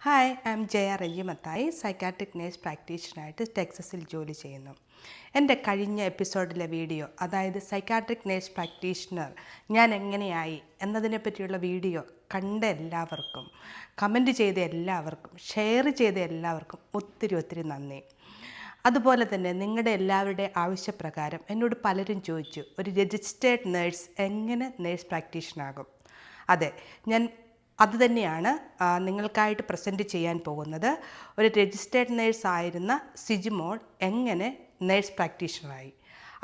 Hi I am Jaya Reji Mathai psychiatric nurse പ്രാക്ടീഷണറായിട്ട് ടെക്സസിൽ ജോലി ചെയ്യുന്നു. എന്റെ കഴിഞ്ഞ എപ്പിസോഡിലെ വീഡിയോ അതായത് സൈക്കാട്രിക് നേഴ്സ് പ്രാക്ടീഷണർ ഞാൻ എങ്ങനെയായി എന്നതിനെ പറ്റിയുള്ള വീഡിയോ കണ്ട എല്ലാവർക്കും കമന്റ് ചെയ്ത എല്ലാവർക്കും ഷെയർ ചെയ്ത എല്ലാവർക്കും ഒത്തിരി ഒത്തിരി നന്ദി. അതുപോലെ തന്നെ നിങ്ങളുടെ എല്ലാവരുടെ ആവശ്യപ്രകാരം എന്നോട് പലരും ചോദിച്ചു ഒരു രജിസ്റ്റേർഡ് നേഴ്സ് എങ്ങനെ നേഴ്സ് പ്രാക്ടീഷനാകും അതെ ഞാൻ അതുതന്നെയാണ് നിങ്ങൾക്കായിട്ട് പ്രസന്റ് ചെയ്യാൻ പോകുന്നത്. ഒരു രജിസ്റ്റേർഡ് നേഴ്സ് ആയിരുന്ന സിജിമോൾ എങ്ങനെ നേഴ്സ് പ്രാക്ടീഷണറായി?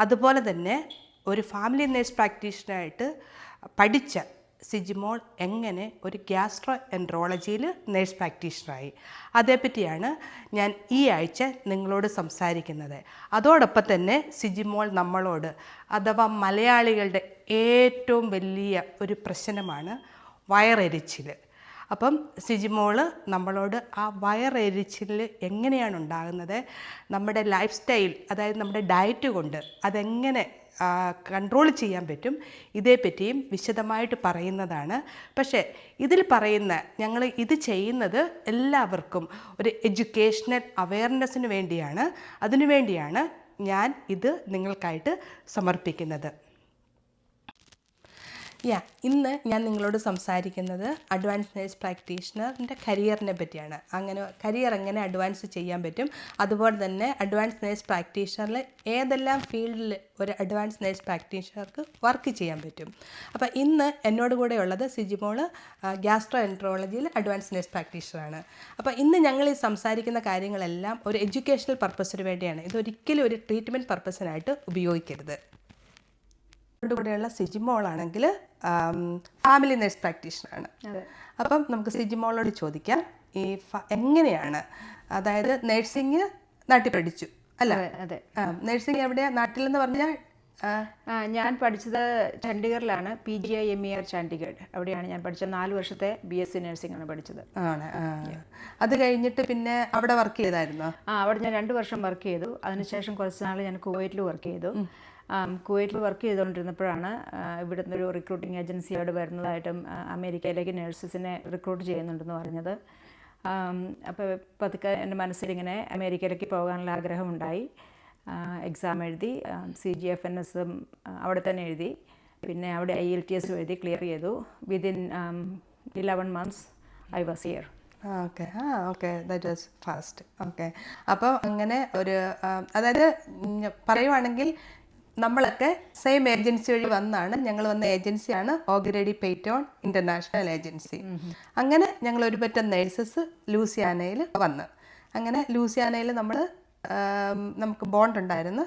അതുപോലെ തന്നെ ഒരു ഫാമിലി നേഴ്സ് പ്രാക്ടീഷണറായിട്ട് പഠിച്ച സിജിമോൾ എങ്ങനെ ഒരു ഗ്യാസ്ട്രോ എൻട്രോളജിയിൽ നേഴ്സ് പ്രാക്ടീഷണറായി? അതേപ്പറ്റിയാണ് ഞാൻ ഈ ആഴ്ച നിങ്ങളോട് സംസാരിക്കുന്നത്. അതോടൊപ്പം തന്നെ സിജിമോൾ നമ്മളോട് അഥവാ മലയാളികളുടെ ഏറ്റവും വലിയ ഒരു പ്രശ്നമാണ് വയറെരിച്ചിൽ അപ്പം സിജിമോൾ നമ്മളോട് ആ വയറെരിച്ചിൽ എങ്ങനെയാണ് ഉണ്ടാകുന്നത്? നമ്മുടെ ലൈഫ് സ്റ്റൈൽ അതായത് നമ്മുടെ ഡയറ്റ് കൊണ്ട് അതെങ്ങനെ കൺട്രോൾ ചെയ്യാൻ പറ്റും? ഇതേപ്പറ്റിയും വിശദമായിട്ട് പറയുന്നതാണ്. പക്ഷേ ഇതിൽ പറയുന്ന ഞങ്ങൾ ഇത് ചെയ്യുന്നത് എല്ലാവർക്കും ഒരു എഡ്യൂക്കേഷണൽ അവയർനെസ്സിന് വേണ്ടിയാണ്. അതിനുവേണ്ടിയാണ് ഞാൻ ഇത് നിങ്ങൾക്കായിട്ട് സമർപ്പിക്കുന്നത്. യാ ഇന്ന് ഞാൻ നിങ്ങളോട് സംസാരിക്കുന്നത് അഡ്വാൻസ് നേഴ്സ് പ്രാക്ടീഷണറിന്റെ കരിയറിനെ പറ്റിയാണ്. അങ്ങനെ കരിയർ എങ്ങനെ അഡ്വാൻസ് ചെയ്യാൻ പറ്റും? അതുപോലെ തന്നെ അഡ്വാൻസ് നേഴ്സ് പ്രാക്ടീഷണറിൽ ഏതെല്ലാം ഫീൽഡിൽ ഒരു അഡ്വാൻസ് നേഴ്സ് പ്രാക്ടീഷണർക്ക് വർക്ക് ചെയ്യാൻ പറ്റും? അപ്പോൾ ഇന്ന് എന്നോട് കൂടെ ഉള്ളത് സിജിമോൾ ഗ്യാസ്ട്രോ എൻട്രോളജിയിൽ അഡ്വാൻസ് നേഴ്സ് പ്രാക്ടീഷണറാണ് അപ്പോൾ ഇന്ന് ഞങ്ങൾ ഈ സംസാരിക്കുന്ന കാര്യങ്ങളെല്ലാം ഒരു എഡ്യൂക്കേഷണൽ പർപ്പസിന് വേണ്ടിയാണ്. ഇതൊരിക്കലും ഒരു ട്രീറ്റ്മെന്റ് പർപ്പസിനായിട്ട് ഉപയോഗിക്കരുത്. കൂടെയുള്ള സിജിമോളാണെങ്കിൽ ഫാമിലി നേഴ്സ് പ്രാക്ടീഷണറാണ് അപ്പം നമുക്ക് സിജിമോളോട് ചോദിക്കാം ഈ എങ്ങനെയാണ് അതായത് നഴ്സിംഗ് നാട്ടിൽ പഠിച്ചു അല്ല? അതെ നേഴ്സിംഗ് നാട്ടിൽ എന്ന് പറഞ്ഞാൽ ഞാൻ പഠിച്ചത് ചണ്ഡീഗറിലാണ് P G I M E R Chandigarh. അവിടെയാണ് ഞാൻ പഠിച്ചത്. നാല് വർഷത്തെ ബി എസ് സി നഴ്സിംഗ് ആണ് പഠിച്ചത്. ആണ് അത് കഴിഞ്ഞിട്ട് പിന്നെ അവിടെ വർക്ക് ചെയ്തായിരുന്നു? ആ അവിടെ ഞാൻ രണ്ട് വർഷം വർക്ക് ചെയ്തു. അതിനുശേഷം കുറച്ച് നാൾ ഞാൻ കുവൈറ്റിൽ വർക്ക് ചെയ്തു. കുവൈറ്റിൽ വർക്ക് ചെയ്തുകൊണ്ടിരുന്നപ്പോഴാണ് ഇവിടുന്ന് ഒരു റിക്രൂട്ടിംഗ് ഏജൻസിയോട് വരുന്നതായിട്ടും അമേരിക്കയിലേക്ക് നഴ്സസിനെ റിക്രൂട്ട് ചെയ്യുന്നുണ്ടെന്ന് പറഞ്ഞത്. അപ്പോൾ പതുക്കെ എന്റെ മനസ്സിലിങ്ങനെ അമേരിക്കയിലേക്ക് പോകാനുള്ള ആഗ്രഹമുണ്ടായി. എക്സാം എഴുതി സി ജി എഫ് എൻ എസും അവിടെ തന്നെ എഴുതി. പിന്നെ അവിടെ ഐ എൽ ടി എസ് എഴുതി ക്ലിയർ ചെയ്തു. Within eleven months I was here okay ah okay that was fast okay അപ്പോൾ അങ്ങനെ ഒരു അതായത് പറയുവാണെങ്കിൽ നമ്മളൊക്കെ സെയിം ഏജൻസി വഴി വന്നാണ് ഞങ്ങൾ വന്ന ഏജൻസിയാണ് ഓഗ്രേഡി പെയ്റ്റോൺ ഇന്റർനാഷണൽ ഏജൻസി അങ്ങനെ ഞങ്ങൾ ഒരു പറ്റം നേഴ്സസ് ലൂസിയാനയിൽ വന്ന്. അങ്ങനെ ലൂസിയാനയിൽ നമ്മൾ നമുക്ക് ബോണ്ട് ഉണ്ടായിരുന്നു.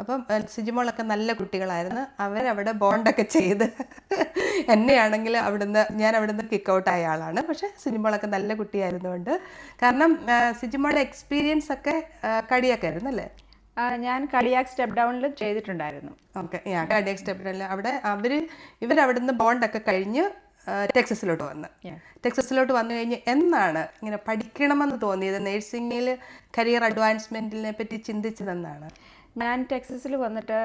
അപ്പം സിജിമോളൊക്കെ നല്ല കുട്ടികളായിരുന്നു. അവരവിടെ ബോണ്ടൊക്കെ ചെയ്ത് എന്നെയാണെങ്കിൽ അവിടുന്ന് ഞാൻ അവിടുന്ന് കിക്ക് ഔട്ട് ആയ ആളാണ്. പക്ഷേ സിജിമോളൊക്കെ നല്ല കുട്ടിയായിരുന്നുകൊണ്ട്. കാരണം സിജിമോളുടെ എക്സ്പീരിയൻസ് ഒക്കെ കടിയൊക്കെ ആയിരുന്നു അല്ലേ? ഞാൻ കളിയാക്ക് സ്റ്റെപ്പ് ഡൗണിൽ ചെയ്തിട്ടുണ്ടായിരുന്നു. ഓക്കെ ഞാൻ സ്റ്റെപ്പ് ഡൗണിൽ അവിടെ അവർ ഇവരവിടുന്ന് ബോണ്ടൊക്കെ കഴിഞ്ഞ് ടെക്സസിലോട്ട് വന്ന്. ടെക്സസിലോട്ട് വന്നു കഴിഞ്ഞ് എന്നാണ് ഇങ്ങനെ പഠിക്കണമെന്ന് തോന്നിയത്? നേഴ്സിംഗിൽ കരിയർ അഡ്വാൻസ്മെന്റിനെ പറ്റി ചിന്തിച്ചതെന്നാണ്? ഞാൻ ടെക്സസിൽ വന്നിട്ട്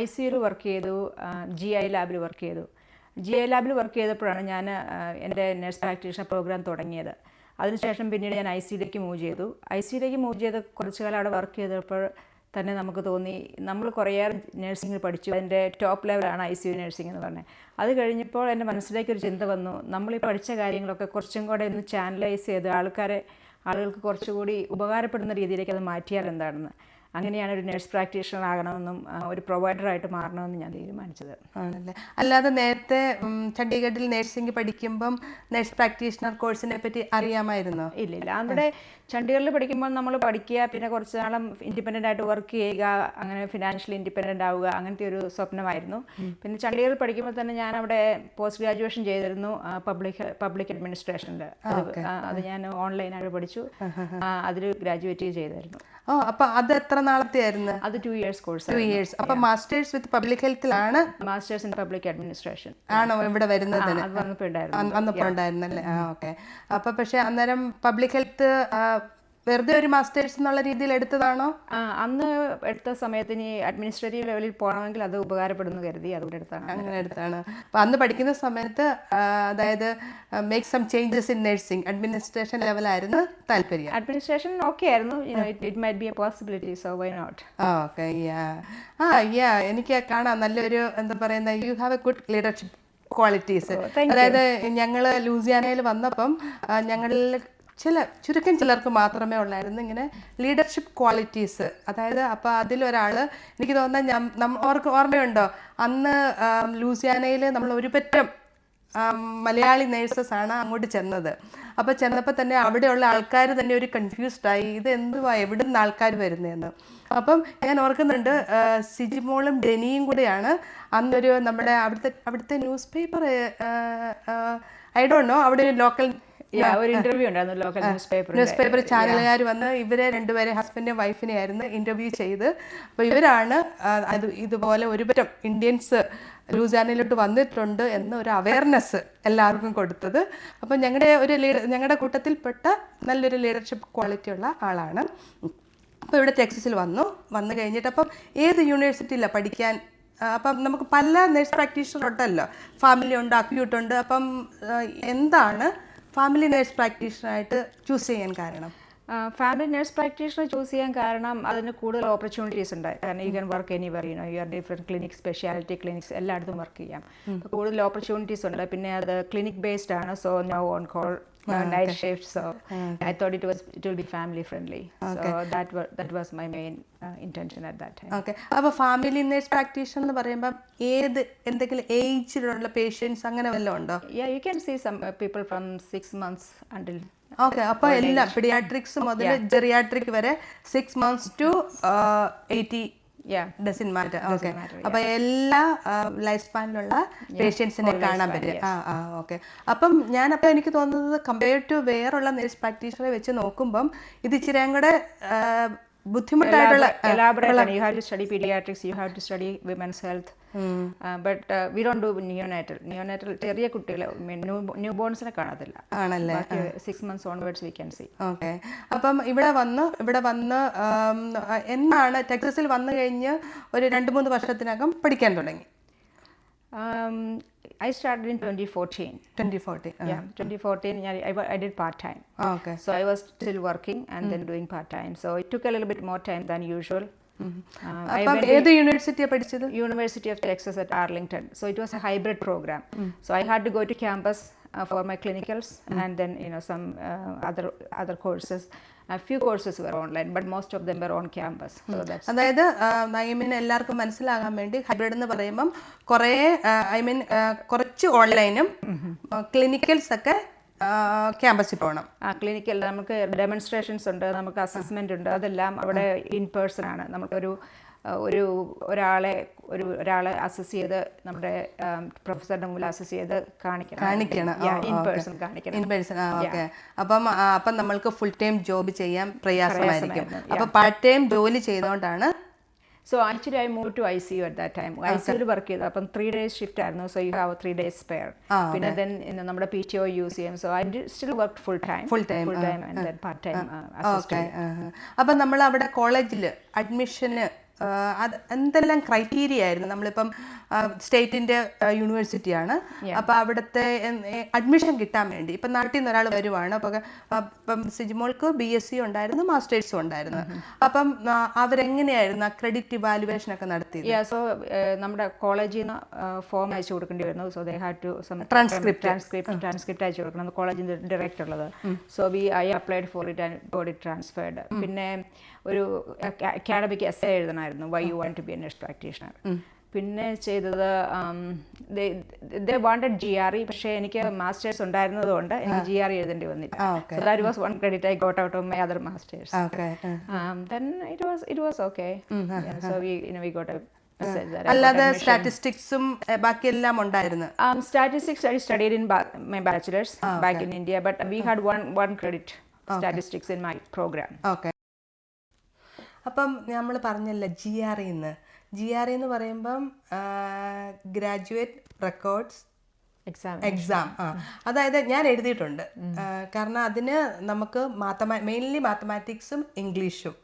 ഐ സി യുയിൽ വർക്ക് ചെയ്തു ജി ഐ ലാബിൽ വർക്ക് ചെയ്തു. ജി ഐ ലാബിൽ വർക്ക് ചെയ്തപ്പോഴാണ് ഞാൻ എന്റെ നഴ്സ് പ്രാക്ടീഷണർ പ്രോഗ്രാം തുടങ്ങിയത്. അതിനുശേഷം പിന്നീട് ഞാൻ ഐ സിയിലേക്ക് മൂവ് ചെയ്തു. ഐ സിയിലേക്ക് മൂവ് ചെയ്ത് കുറച്ച് കാലം അവിടെ വർക്ക് ചെയ്തപ്പോൾ തന്നെ നമുക്ക് തോന്നി നമ്മൾ കുറേയേറെ നഴ്സിംഗ് പഠിച്ചു. അതിന്റെ ടോപ്പ് ലെവലാണ് ഐ സി യു നഴ്സിംഗ് എന്ന് പറഞ്ഞത് അത് കഴിഞ്ഞപ്പോൾ എന്റെ മനസ്സിലേക്ക് ഒരു ചിന്ത വന്നു. നമ്മൾ ഈ പഠിച്ച കാര്യങ്ങളൊക്കെ കുറച്ചും കൂടെ ഒന്ന് ചാനലൈസ് ചെയ്ത് ആൾക്കാരെ ആളുകൾക്ക് കുറച്ചുകൂടി ഉപകാരപ്പെടുന്ന രീതിയിലേക്ക് അത് മാറ്റിയാൽ എന്താണെന്ന്. അങ്ങനെയാണ് ഒരു നഴ്സ് പ്രാക്ടീഷണർ ആകണമെന്നും ഒരു പ്രൊവൈഡറായിട്ട് മാറണമെന്നും ഞാൻ തീരുമാനിച്ചത്. ആണല്ലേ? അല്ലാതെ നേരത്തെ ചണ്ഡീഗഡിൽ നേഴ്സിംഗ് പഠിക്കുമ്പം നേഴ്സ് പ്രാക്ടീഷണർ കോഴ്സിനെ പറ്റി അറിയാമായിരുന്നോ? ഇല്ല ഇല്ല. അവിടെ ചണ്ഡീഗഡിൽ പഠിക്കുമ്പോൾ നമ്മൾ പഠിക്കുക പിന്നെ കുറച്ച് നാളും ഇൻഡിപെൻഡന്റ് ആയിട്ട് വർക്ക് ചെയ്യുക അങ്ങനെ ഫിനാൻഷ്യലി ഇൻഡിപെൻഡന്റ് ആവുക അങ്ങനത്തെ ഒരു സ്വപ്നമായിരുന്നു. പിന്നെ ചണ്ഡീഗഡിൽ പഠിക്കുമ്പോൾ തന്നെ ഞാൻ അവിടെ പോസ്റ്റ് ഗ്രാജുവേഷൻ ചെയ്തിരുന്നു പബ്ലിക് പബ്ലിക് അഡ്മിനിസ്ട്രേഷനിൽ അത് ഞാൻ ഓൺലൈനായിട്ട് പഠിച്ചു. അതിൽ ഗ്രാജുവേറ്റ് ചെയ്തായിരുന്നു. ഓ അപ്പൊ അത് എത്ര നാളത്തെ ആയിരുന്നു? അത് two years course two years അപ്പൊ മാസ്റ്റേഴ്സ് വിത്ത് പബ്ലിക് ഹെൽത്തിലാണ് മാസ്റ്റേഴ്സ് ഇൻ പബ്ലിക് അഡ്മിനിസ്ട്രേഷൻ ആണോ ഇവിടെ വരുന്നത്? വന്നപ്പോ ഉണ്ടായിരുന്നു വന്നപ്പോൾ ഉണ്ടായിരുന്നല്ലേ? ആ ഓക്കെ അപ്പൊ പക്ഷെ അന്നേരം പബ്ലിക് ഹെൽത്ത് വെറുതെ ഒരു മാസ്റ്റേഴ്സ് എന്നുള്ള രീതിയിൽ എടുത്തതാണോ? അന്ന് എടുത്ത സമയത്ത് ഇനി അഡ്മിനിസ്ട്രേറ്റീവ് ലെവലിൽ പോകണമെങ്കിൽ അത് ഉപകാരപ്പെടുന്നു കരുതി അതുകൊണ്ട് എടുത്താണ്. അങ്ങനെ എടുത്താണ്. അപ്പോൾ അന്ന് പഠിക്കുന്ന സമയത്ത് അതായത് make some changes in nursing administration ലെവലായിരുന്നു താല്പര്യം. അഡ്മിനിസ്ട്രേഷൻ ഓക്കെ ആയിരുന്നു. It might be a possibility so why not okay yeah ah yeah എനിക്ക് കാണാം. നല്ലൊരു എന്താ പറയുന്ന you have a good leadership qualities അതായത് ഞങ്ങൾ ലൂസിയാനയിൽ വന്നപ്പം ഞങ്ങളിൽ ചില ചുരുക്കം ചിലർക്ക് മാത്രമേ ഉള്ളായിരുന്നു. ഇങ്ങനെ ലീഡർഷിപ്പ് ക്വാളിറ്റീസ് അതായത് അപ്പോൾ അതിലൊരാൾ എനിക്ക് തോന്നുന്ന ഓർക്ക് ഓർമ്മയുണ്ടോ? അന്ന് ലൂസിയാനയിൽ നമ്മൾ ഒരു പറ്റം മലയാളി നേഴ്സസ് ആണ് അങ്ങോട്ട് ചെന്നത്. അപ്പോൾ ചെന്നപ്പോൾ തന്നെ അവിടെയുള്ള ആൾക്കാർ തന്നെ ഒരു കൺഫ്യൂസ്ഡായി ഇത് എന്തുവാ? എവിടെ നിന്ന് ആൾക്കാർ വരുന്നതെന്ന് അപ്പം ഞാൻ ഓർക്കുന്നുണ്ട് സിജിമോളും ഡെനിയും കൂടെയാണ്. അന്നൊരു നമ്മുടെ അവിടുത്തെ അവിടുത്തെ news paper I don't know അവിടെ ഒരു ലോക്കൽ ഒരു ഇന്റർവ്യൂ ഉണ്ടായിരുന്നു local news paper news paper ചാനലുകാർ വന്ന് ഇവരെ രണ്ടുപേരെ ഹസ്ബൻഡും വൈഫിനെ ആയിരുന്നു ഇന്റർവ്യൂ ചെയ്ത്. അപ്പോൾ ഇവരാണ് അത് ഇതുപോലെ ഒരുപറ്റം ഇന്ത്യൻസ് ലൂസാനിലോട്ട് വന്നിട്ടുണ്ട് എന്ന ഒരു അവയർനെസ് എല്ലാവർക്കും കൊടുത്തത്. അപ്പം ഞങ്ങളുടെ ഒരു ലീഡർ ഞങ്ങളുടെ കൂട്ടത്തിൽപ്പെട്ട നല്ലൊരു ലീഡർഷിപ്പ് ക്വാളിറ്റി ഉള്ള ആളാണ്. അപ്പോൾ ഇവിടെ ടെക്സസിൽ വന്നു. വന്നു കഴിഞ്ഞിട്ട് അപ്പം ഏത് യൂണിവേഴ്സിറ്റിയിലാണ് പഠിക്കാൻ? അപ്പം നമുക്ക് പല നഴ്സ് പ്രാക്ടീഷണർ ഉണ്ടല്ലോ. ഫാമിലി ഉണ്ട് അക്യൂട്ട് ഉണ്ട്. അപ്പം എന്താണ് ഫാമിലി നേഴ്സ് പ്രാക്ടീഷണറായിട്ട് ചൂസ് ചെയ്യാൻ കാരണം? ഫാമിലി നേഴ്സ് പ്രാക്ടീഷണർ ചൂസ് ചെയ്യാൻ കാരണം അതിന് കൂടുതൽ ഓപ്പർച്യൂണിറ്റീസ് ഉണ്ട്. കാരണം you can work anywhere you know you are different clinic speciality clinics എല്ലായിടത്തും വർക്ക് ചെയ്യാം. കൂടുതൽ ഓപ്പർച്യൂണിറ്റീസ് ഉണ്ട്. പിന്നെ അത് ക്ലിനിക് ബേസ്ഡ് ആണ്. So no on call night shift so I it it was it will be So that so that was my main uh, intention at that time. Okay അപ്പോൾ family nurse practitioner എന്ന് പറയുമ്പോൾ ഏത് എന്തെങ്കിലും ഏജിലുള്ള patients അങ്ങനെ വല്ലതും ഉണ്ടോ? Yeah, you can see some uh, people from six months until okay അപ്പോൾ എല്ലാം പിഡിയാട്രിക്സ് മുതൽ ജെറിയാട്രിക് വരെ six months to eighty. Doesn't matter okay അപ്പൊ എല്ലാ ലൈഫ് സ്പാനിലുള്ള പേഷ്യൻസിനെ കാണാൻ പറ്റും. ആ ആ ഓക്കെ അപ്പം ഞാനപ്പോൾ എനിക്ക് തോന്നുന്നത് കമ്പയർഡ് ടു വേറുള്ള നേഴ്സ് പ്രാക്ടീഷണറെ വെച്ച് നോക്കുമ്പം ഇത് ഇച്ചിരി കൂടെ ബുദ്ധിമുട്ടായിട്ടുള്ള elaborate you have to study paediatrics you have to study women's health but we don't do neonatal neonatal. ചെറിയ കുട്ടികളെ ന്യൂ ബോൺസിനെ കാണത്തില്ല. ആണല്ലേ? Six months onwards we can see okay. അപ്പം ഇവിടെ വന്ന് ഇവിടെ വന്ന് എന്നാണ് ടെക്സസിൽ വന്നു കഴിഞ്ഞ് ഒരു രണ്ട് മൂന്ന് വർഷത്തിനകം പഠിക്കാൻ തുടങ്ങി? I started in twenty fourteen twenty forty twenty fourteen ഞാൻ I did part time okay So I was still working and then doing part time. So it took a little bit more time than usual. Uh, I അപ്പം went ഏത് യൂണിവേഴ്സിറ്റിയാണ് പഠിച്ചത് University of Texas at Arlington. So it was a hybrid program. So I had to go to campus uh, for my clinicals and then you know some uh, Other courses were online but most of them were on campus them were on campus. So that's അതായത് I mean എല്ലാവർക്കും മനസ്സിലാകാൻ വേണ്ടി hybrid എന്ന് പറയുമ്പം കുറേ I mean കുറച്ച് ഓൺലൈനും clinicals ഒക്കെ ക്യാമ്പസിൽ പോകണം ആ ക്ലിനിക്കൽ നമുക്ക് ഡെമോൺസ്ട്രേഷൻസ് ഉണ്ട് നമുക്ക് അസസ്മെന്റ് ഉണ്ട് അതെല്ലാം അവിടെ ഇൻ പേഴ്സൺ ആണ്. നമുക്കൊരു ഒരു ഒരാളെ ഒരു ഒരാളെ അസസ് ചെയ്ത് നമ്മുടെ പ്രൊഫസറുടെ മുമ്പിൽ അസസ് ചെയ്ത് കാണിക്കണം. കാണിക്കണം. ഇൻ പേഴ്സൺ കാണിക്കണം. ഇൻ പേഴ്സൺ ആ ഓക്കെ അപ്പം അപ്പം നമ്മൾക്ക് ഫുൾ ടൈം ജോബ് ചെയ്യാൻ പ്രയാസമായിരിക്കും. അപ്പൊ പാർട്ട് ടൈം ജോലി ചെയ്തുകൊണ്ടാണ് so actually I move to I C U at that time I you work ചെയ്തു. അപ്പം ത്രീ ഡേയ്സ് ഷിഫ്റ്റ് ആയിരുന്നു. So you have three days spare പിന്നെ ദെൻ നമ്മുടെ പി ടി ഒ യൂസ് ചെയ്യും so I still work full time full time full time and then part time okay അപ്പം നമ്മൾ അവിടെ കോളേജിൽ അഡ്മിഷന് അത് എന്തെല്ലാം ക്രൈറ്റീരിയ ആയിരുന്നു? നമ്മളിപ്പം സ്റ്റേറ്റിന്റെ യൂണിവേഴ്സിറ്റിയാണ് അപ്പോൾ അവിടുത്തെ അഡ്മിഷൻ കിട്ടാൻ വേണ്ടി. ഇപ്പം നാട്ടിൽ നിന്ന് ഒരാൾ വരുവാണ്. അപ്പോൾ ഇപ്പം സിജിമോൾക്ക് ബി എസ് സി ഉണ്ടായിരുന്നു. മാസ്റ്റേഴ്സും ഉണ്ടായിരുന്നു അപ്പം അവരെങ്ങനെയായിരുന്നു ആ ക്രെഡിറ്റ് ഇവാലുവേഷൻ ഒക്കെ നടത്തിയത്? സോ നമ്മുടെ കോളേജിൽ നിന്ന് ഫോം അയച്ചു കൊടുക്കേണ്ടി വരുന്നു. So they had to transcript transcript transcript അയച്ചു കൊടുക്കണം. കോളേജിന്റെ ഡയറക്റ്റ് ഉള്ളത്. So we I applied for it and got it transferred പിന്നെ ഒരു academic essay എഴുതണമായിരുന്നു why you want to be a nurse practitioner പിന്നെ ചെയ്തത് they wanted G R E പക്ഷേ എനിക്ക് മാസ്റ്റേഴ്സ് ഉണ്ടായിരുന്നതുകൊണ്ട് എനിക്ക് ജി ആർ ഇ എഴുതേണ്ടി വന്നില്ല. So that was one credit I got out of my other masters okay Um, then it was it was okay. Yeah, so we you know we got a message that I got അല്ലാതെ. സ്റ്റാറ്റിസ്റ്റിക്സും ബാക്കിയെല്ലാം ഉണ്ടായിരുന്നു Um, I studied in ba- my bachelor's back in India, but we had one one credit statistics in my program. Okay അപ്പം നമ്മൾ പറഞ്ഞല്ലോ G R ഇന്ന് G R എന്ന് പറയുമ്പം ഗ്രാജുവേറ്റ് റെക്കോർഡ്സ് എക്സാം എക്സാം ആ. അതായത് ഞാൻ എഴുതിയിട്ടുണ്ട്. കാരണം അതിന് നമുക്ക് മാത്തമാ മെയിൻലി മാത്തമാറ്റിക്സും ഇംഗ്ലീഷും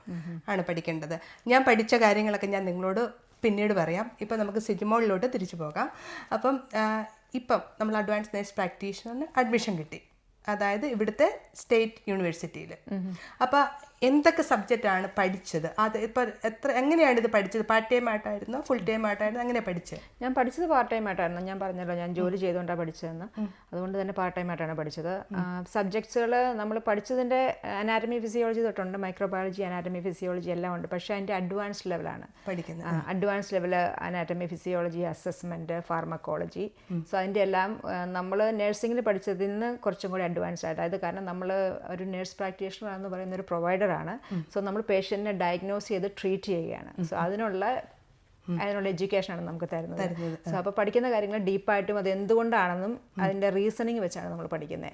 ആണ് പഠിക്കേണ്ടത്. ഞാൻ പഠിച്ച കാര്യങ്ങളൊക്കെ ഞാൻ നിങ്ങളോട് പിന്നീട് പറയാം. ഇപ്പം നമുക്ക് സിജിമോളിലോട്ട് തിരിച്ചു പോകാം. അപ്പം ഇപ്പം നമ്മൾ അഡ്വാൻസ് നേഴ്സ് പ്രാക്ടീഷണറിന് അഡ്മിഷൻ കിട്ടി. അതായത് ഇവിടുത്തെ സ്റ്റേറ്റ് യൂണിവേഴ്സിറ്റിയിൽ അപ്പോൾ എന്തൊക്കെ സബ്ജക്റ്റാണ് പഠിച്ചത്? അത് ഇപ്പോൾ എത്ര എങ്ങനെയാണ് ഇത് പഠിച്ചത്? പാർട്ട് ടൈം ആയിട്ടായിരുന്നോ? ഫുൾ ടൈം ആയിട്ടായിരുന്നോ? അങ്ങനെ പഠിച്ചത് ഞാൻ പഠിച്ചത് പാർട്ട് ടൈം ആയിട്ടായിരുന്നു. ഞാൻ പറഞ്ഞല്ലോ ഞാൻ ജോലി ചെയ്തുകൊണ്ടാണ് പഠിച്ചതെന്ന്. അതുകൊണ്ട് തന്നെ പാർട്ട് ടൈം ആയിട്ടാണ് പഠിച്ചത്. സബ്ജക്ട്സുകൾ നമ്മൾ പഠിച്ചതിന്റെ അനാറ്റമി ഫിസിയോളജി തൊട്ടുണ്ട്. മൈക്രോബയോളജി അനാറ്റമി ഫിസിയോളജി എല്ലാം ഉണ്ട്. പക്ഷേ അതിന്റെ അഡ്വാൻസ് ലെവലാണ് പഠിക്കുന്നത്. Advance level anatomy physiology assessment pharmacology so അതിന്റെ എല്ലാം നമ്മൾ നഴ്സിംഗിൽ പഠിച്ചതിൽ നിന്ന് കുറച്ചും കൂടി അഡ്വാൻസ്ഡ് ആയിട്ട്. അതായത് കാരണം നമ്മൾ ഒരു നേഴ്സ് പ്രാക്ടീഷണർ എന്ന് പറയുന്ന ഒരു പ്രൊവൈഡറാണ് സോ നമ്മൾ പേഷ്യന്റിനെ ഡയഗ്നോസ് ചെയ്ത് ട്രീറ്റ് ചെയ്യുകയാണ്. സോ അതിനുള്ള അതിനുള്ള എഡ്യൂക്കേഷനാണ് നമുക്ക് തരുന്നത്. സോ അപ്പോൾ പഠിക്കുന്ന കാര്യങ്ങൾ ഡീപ്പായിട്ടും അത് എന്തുകൊണ്ടാണെന്നും അതിന്റെ റീസണിങ് വെച്ചാണ് നമ്മൾ പഠിക്കുന്നത്.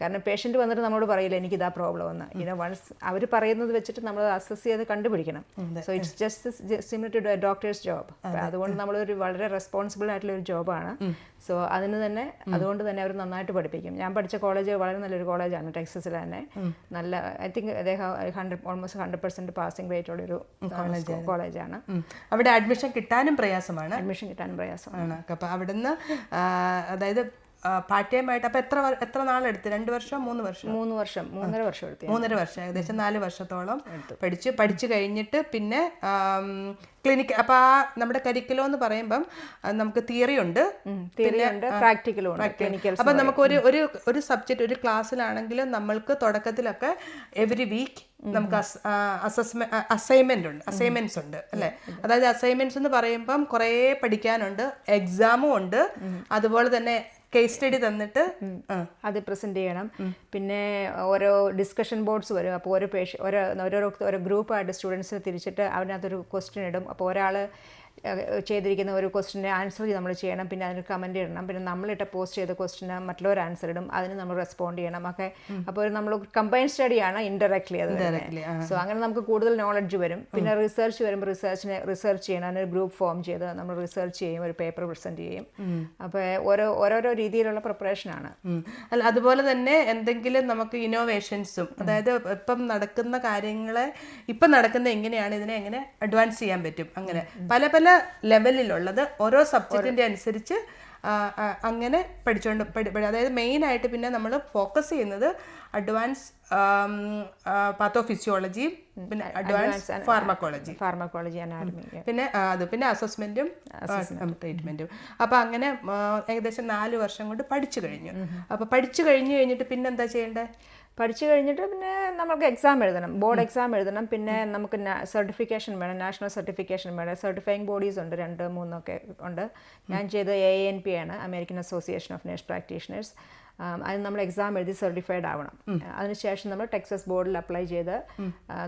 കാരണം പേഷ്യന്റ് വന്നിട്ട് നമ്മളോട് പറയില്ല എനിക്ക് ഇതാ പ്രോബ്ലം എന്ന് ഇനി വൺസ് അവർ പറയുന്നത് വെച്ചിട്ട് നമ്മൾ അസസ് ചെയ്ത് കണ്ടുപിടിക്കണം. So it's just similar to doctors job അതുകൊണ്ട് നമ്മളൊരു വളരെ റെസ്പോൺസിബിൾ ആയിട്ടുള്ള ഒരു ജോബാണ് സോ അതിന് തന്നെ അതുകൊണ്ട് തന്നെ അവർ നന്നായിട്ട് പഠിപ്പിക്കും. ഞാൻ പഠിച്ച കോളേജ് വളരെ നല്ലൊരു കോളേജാണ് ടെക്സസിൽ തന്നെ. നല്ല ഐ തിങ്ക് അദ്ദേഹം hundred almost hundred percent passing rate ഉള്ള ഒരു കോളേജാണ്. അവിടെ അഡ്മിഷൻ കിട്ടാനും പ്രയാസമാണ്. അഡ്മിഷൻ കിട്ടാനും പ്രയാസമാണ്. അപ്പം അവിടുന്ന് അതായത് പാർട്ട് ടൈം ആയിട്ട് അപ്പൊ എത്ര എത്ര നാളെടുത്ത്? രണ്ട് വർഷം മൂന്ന് വർഷം? മൂന്ന് വർഷം മൂന്നര വർഷം എടുത്തു മൂന്നര വർഷം ഏകദേശം നാല് വർഷത്തോളം പഠിച്ചു. പഠിച്ചു കഴിഞ്ഞിട്ട് പിന്നെ ക്ലിനിക്ക് അപ്പൊ ആ നമ്മുടെ കരിക്കുലം എന്ന് പറയുമ്പം നമുക്ക് തിയറി ഉണ്ട്. പ്രാക്ടിക്കലും അപ്പം നമുക്ക് ഒരു ഒരു ഒരു സബ്ജക്റ്റ് ഒരു ക്ലാസ്സിലാണെങ്കിലും നമ്മൾക്ക് തുടക്കത്തിലൊക്കെ എവറി വീക്ക് നമുക്ക് അസസ്മെന്റ് അസൈൻമെന്റ് ഉണ്ട്. അസൈൻമെന്റ്സ് ഉണ്ട് അല്ലെ? അതായത് അസൈൻമെന്റ്സ് എന്ന് പറയുമ്പം കുറേ പഠിക്കാനുണ്ട് എക്സാമും ഉണ്ട്. അതുപോലെ തന്നെ കേസ് സ്റ്റഡി തന്നിട്ട് അത് പ്രസന്റ് ചെയ്യണം. പിന്നെ ഓരോ ഡിസ്കഷൻ ബോർഡ്സ് വരും. അപ്പോൾ ഓരോ പേഷ്യ ഓരോ ഓരോ ഓരോ ഗ്രൂപ്പായിട്ട് സ്റ്റുഡൻസിനെ തിരിച്ചിട്ട് അതിനകത്തൊരു ക്വസ്റ്റ്യൻ ഇടും. അപ്പോൾ ഒരാൾ ചെയ്തിരിക്കുന്ന ഒരു ക്വസ്റ്റിന്റെ ആൻസർ നമ്മൾ ചെയ്യണം. പിന്നെ അതിന് കമന്റ് ഇടണം. പിന്നെ നമ്മളിട്ട പോസ്റ്റ് ചെയ്ത ക്വസ്റ്റിന് മറ്റുള്ളവർ ആൻസർ ഇടും. അതിന് നമ്മൾ റെസ്പോണ്ട് ചെയ്യണം. ഒക്കെ അപ്പോൾ ഒരു നമ്മൾ കമ്പൈൻ സ്റ്റഡിയാണ് ഇൻഡയറക്ട്ലി അത് സോ അങ്ങനെ നമുക്ക് കൂടുതൽ നോളജ് വരും. പിന്നെ റിസർച്ച് വരുമ്പോൾ റിസർച്ചിനെ റിസർച്ച് ചെയ്യണം. അതിനൊരു ഗ്രൂപ്പ് ഫോം ചെയ്ത് നമ്മൾ റിസർച്ച് ചെയ്യും ഒരു പേപ്പർ പ്രസന്റ് ചെയ്യും. അപ്പോൾ ഓരോ ഓരോരോ രീതിയിലുള്ള പ്രിപ്പറേഷനാണ് ആണ്. അല്ല അതുപോലെ തന്നെ എന്തെങ്കിലും നമുക്ക് ഇന്നോവേഷൻസും അതായത് ഇപ്പം നടക്കുന്ന കാര്യങ്ങളെ ഇപ്പം നടക്കുന്ന എങ്ങനെയാണ് ഇതിനെ എങ്ങനെ അഡ്വാൻസ് ചെയ്യാൻ പറ്റും? അങ്ങനെ പല പല ലെവലിലുള്ളത് ഓരോ സബ്ജക്റ്റിന്റെ അനുസരിച്ച് അങ്ങനെ പഠിച്ചുകൊണ്ട് പഠി പഠി- അതായത് മെയിൻ ആയിട്ട് പിന്നെ നമ്മൾ ഫോക്കസ് ചെയ്യുന്നത് അഡ്വാൻസ് പാത്തോഫിസിയോളജിയും പിന്നെ അഡ്വാൻസ് ഫാർമക്കോളജി ഫാർമക്കോളജി പിന്നെ അത് പിന്നെ അസസ്മെന്റും ട്രീറ്റ്മെന്റും അപ്പോൾ അങ്ങനെ ഏകദേശം നാല് വർഷം കൊണ്ട് പഠിച്ചു കഴിഞ്ഞു. അപ്പോൾ പഠിച്ചു കഴിഞ്ഞു കഴിഞ്ഞിട്ട് പിന്നെന്താ ചെയ്യേണ്ടത് പഠിച്ചു കഴിഞ്ഞിട്ട് പിന്നെ നമുക്ക് എക്സാം എഴുതണം. ബോർഡ് എക്സാം എഴുതണം. പിന്നെ നമുക്ക് സർട്ടിഫിക്കേഷൻ വേണം. നാഷണൽ സർട്ടിഫിക്കേഷൻ വേണം. സർട്ടിഫൈങ് ബോഡീസ് ഉണ്ട്. രണ്ട് മൂന്നൊക്കെ ഉണ്ട്. ഞാൻ ചെയ്ത എ എൻ പി ആണ്. American association of nurse practitioners അതിന് നമ്മൾ എക്സാം എഴുതി സർട്ടിഫൈഡ് ആവണം. അതിനുശേഷം നമ്മൾ ടെക്സസ് ബോർഡിൽ അപ്ലൈ ചെയ്ത്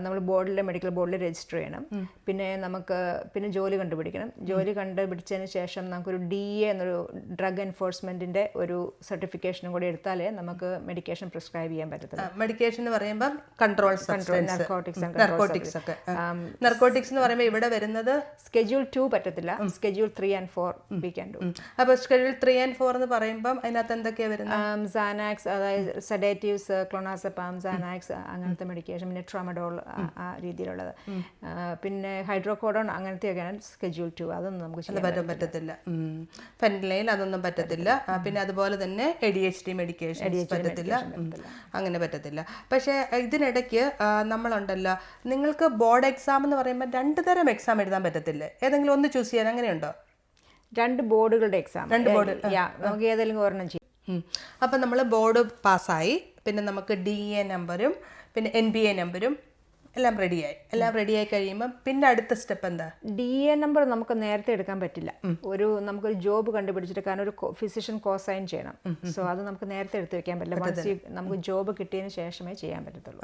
നമ്മൾ ബോർഡിലെ മെഡിക്കൽ ബോർഡിൽ രജിസ്റ്റർ ചെയ്യണം. പിന്നെ നമുക്ക് പിന്നെ ജോലി കണ്ടുപിടിക്കണം. ജോലി കണ്ടുപിടിച്ചതിന് ശേഷം നമുക്കൊരു ഡി എ എന്നൊരു ഡ്രഗ് എൻഫോഴ്സ്മെന്റിന്റെ ഒരു സർട്ടിഫിക്കേഷനും കൂടി എടുത്താലേ നമുക്ക് മെഡിക്കേഷൻ പ്രിസ്ക്രൈബ് ചെയ്യാൻ പറ്റത്തുള്ളൂ. മെഡിക്കേഷൻ എന്ന് പറയുമ്പോൾ കൺട്രോൾ നർക്കോട്ടിക്സ് നർക്കോട്ടിക്സ് ഒക്കെ. നർക്കോട്ടിക്സ് എന്ന് പറയുമ്പോൾ ഇവിടെ വരുന്നത് സ്കെഡ്യൂൾ ടു പറ്റത്തില്ല. Schedule three and four we can do അപ്പോൾ സ്കെഡ്യൂൾ ത്രീ ആൻഡ് ഫോർ എന്ന് പറയുമ്പോൾ അതിനകത്ത് എന്തൊക്കെയാണ് വരുന്നത്? സാനാക്സ് അതായത് സെഡേറ്റീവ്സ് ക്ലോണാസപ്പാം സാനാക്സ് അങ്ങനത്തെ മെഡിക്കേഷൻ പിന്നെ ട്രമഡോൾ ആ രീതിയിലുള്ളത്. പിന്നെ ഹൈഡ്രോകോഡോൺ അങ്ങനത്തെയൊക്കെയാണ് സ്കെഡ്യൂൾ ടു അതൊന്നും നമുക്ക് ചെയ്യാൻ പറ്റും പറ്റത്തില്ല. ഫെൻലൈൻ അതൊന്നും പറ്റത്തില്ല. പിന്നെ അതുപോലെ തന്നെ A D H D medication പറ്റത്തില്ല. അങ്ങനെ പറ്റത്തില്ല. പക്ഷേ ഇതിനിടയ്ക്ക് നമ്മളുണ്ടല്ലോ നിങ്ങൾക്ക് ബോർഡ് എക്സാം എന്ന് പറയുമ്പോൾ രണ്ട് തരം എക്സാം എഴുതാൻ പറ്റത്തില്ലേ? ഏതെങ്കിലും ഒന്ന് ചൂസ് ചെയ്യാൻ അങ്ങനെയുണ്ടോ? രണ്ട് ബോർഡുകളുടെ എക്സാം രണ്ട് ബോർഡ് നമുക്ക് ഏതെങ്കിലും ഒരെണ്ണം. അപ്പം നമ്മൾ ബോർഡ് പാസ്സായി പിന്നെ നമുക്ക് ഡി എ നമ്പരും പിന്നെ എൻ ബി എ നമ്പരും എല്ലാം റെഡിയായി എല്ലാം റെഡിയായി കഴിയുമ്പോൾ പിന്നെ അടുത്ത സ്റ്റെപ്പ് എന്താ? ഡി എ നമ്പർ നമുക്ക് നേരത്തെ എടുക്കാൻ പറ്റില്ല. ഒരു നമുക്കൊരു ജോബ് കണ്ടുപിടിച്ചിട്ട് കാരണം ഒരു ഫിസിഷ്യൻ കോസൈൻ ചെയ്യണം. സോ അത് നമുക്ക് നേരത്തെ എടുത്ത് വെക്കാൻ പറ്റില്ല. വൺസ് നമുക്ക് ജോബ് കിട്ടിയതിന് ശേഷമേ ചെയ്യാൻ പറ്റത്തുള്ളൂ.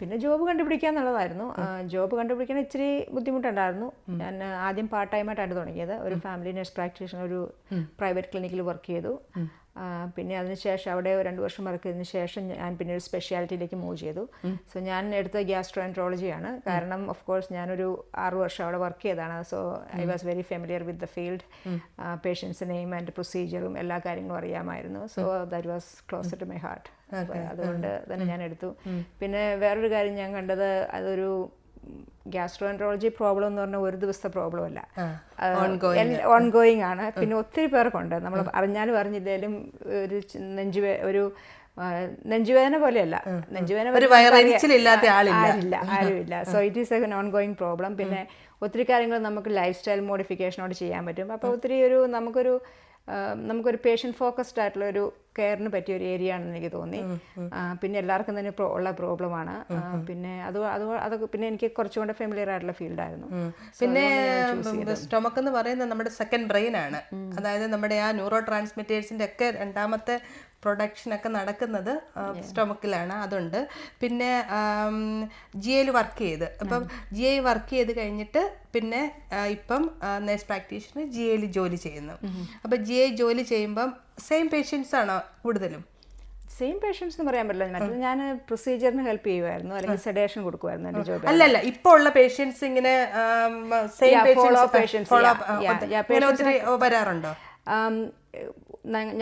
പിന്നെ ജോബ് കണ്ടുപിടിക്കുക എന്നുള്ളതായിരുന്നു. ജോബ് കണ്ടുപിടിക്കാൻ ഇച്ചിരി ബുദ്ധിമുട്ടുണ്ടായിരുന്നു. ഞാൻ ആദ്യം പാർട്ട് ടൈമായിട്ടാണ് തുടങ്ങിയത്. ഒരു ഫാമിലി നഴ്സ് പ്രാക്ടീഷണർ ഒരു പ്രൈവറ്റ് ക്ലിനിക്കിൽ വർക്ക് ചെയ്തു. പിന്നെ അതിനുശേഷം അവിടെ രണ്ട് വർഷം വർക്ക് ചെയ്തതിന് ശേഷം ഞാൻ പിന്നെ ഒരു സ്പെഷ്യാലിറ്റിയിലേക്ക് മൂവ് ചെയ്തു. സോ ഞാൻ എടുത്ത ഗ്യാസ്ട്രോൻട്രോളജിയാണ് കാരണം ഓഫ് കോഴ്സ് ഞാനൊരു ആറു വർഷം അവിടെ വർക്ക് ചെയ്തതാണ്. So I was very familiar with the field പേഷ്യൻസിനെയും and പ്രൊസീജിയറും എല്ലാ കാര്യങ്ങളും അറിയാമായിരുന്നു. So that was close to my heart അതുകൊണ്ട് തന്നെ ഞാൻ എടുത്തു. പിന്നെ വേറൊരു കാര്യം ഞാൻ കണ്ടത് അതൊരു ഗ്യാസ്ട്രോൻട്രോളജി പ്രോബ്ലം എന്ന് പറഞ്ഞാൽ ഒരു ദിവസത്തെ പ്രോബ്ലം അല്ല. ഓൺഗോയിങ് ആണ്. പിന്നെ ഒത്തിരി പേർക്കുണ്ട്. നമ്മൾ അറിഞ്ഞാലും അറിഞ്ഞില്ലേലും ഒരു നെഞ്ചു ഒരു നെഞ്ചുവേദന പോലെയല്ല. നെഞ്ചുവേദന ഒരു വയറിച്ചിലില്ലാത്ത ആളില്ല. ആരുമില്ല. So it is a non going problem പിന്നെ ഒത്തിരി കാര്യങ്ങൾ നമുക്ക് ലൈഫ് സ്റ്റൈൽ മോഡിഫിക്കേഷനോട് ചെയ്യാൻ പറ്റും. അപ്പോൾ ഒത്തിരി ഒരു നമുക്കൊരു നമുക്കൊരു പേഷ്യന്റ് ഫോക്കസ്ഡ് ആയിട്ടുള്ള ഒരു കെയറിന് പറ്റിയ ഒരു ഏരിയ ആണെന്ന് എനിക്ക് തോന്നി. പിന്നെ എല്ലാവർക്കും തന്നെ ഉള്ള പ്രോബ്ലമാണ് പിന്നെ അത് അത് അത് പിന്നെ എനിക്ക് കുറച്ചുകൂടെ ഫെമിലിയർ ആയിട്ടുള്ള ഫീൽഡായിരുന്നു പിന്നെ സ്റ്റൊമക്ക് എന്ന് പറയുന്നത് നമ്മുടെ സെക്കൻഡ് ബ്രെയിൻ ആണ്. അതായത് നമ്മുടെ ആ ന്യൂറോ ട്രാൻസ്മിറ്റേഴ്സിന്റെ ഒക്കെ രണ്ടാമത്തെ പ്രൊഡക്ഷൻ ഒക്കെ നടക്കുന്നത് സ്റ്റൊമക്കിലാണ്. അതുണ്ട്. പിന്നെ ജി ഐയിൽ വർക്ക് ചെയ്ത്. അപ്പം ജി ഐ വർക്ക് ചെയ്ത് കഴിഞ്ഞിട്ട് പിന്നെ ഇപ്പം നേഴ്സ് പ്രാക്ടീഷണർ ജി ഐയിൽ ജോലി ചെയ്യുന്നു. അപ്പം ജി ഐ ജോലി ചെയ്യുമ്പം സെയിം പേഷ്യൻസ് ആണോ കൂടുതലും? സെയിം പേഷ്യൻസ് എന്ന് പറയാൻ പറ്റില്ല. മറ്റേ ഞാൻ പ്രൊസീജിയറിന് ഹെൽപ്പ് ചെയ്യുമായിരുന്നു അല്ലെങ്കിൽ സെഡേഷൻ കൊടുക്കുമായിരുന്നു എന്റെ ജോബ് അല്ല ഇപ്പോൾ ഉള്ള പേഷ്യൻസ് ഇങ്ങനെ സെയിം ഒത്തിരി വരാറുണ്ടോ?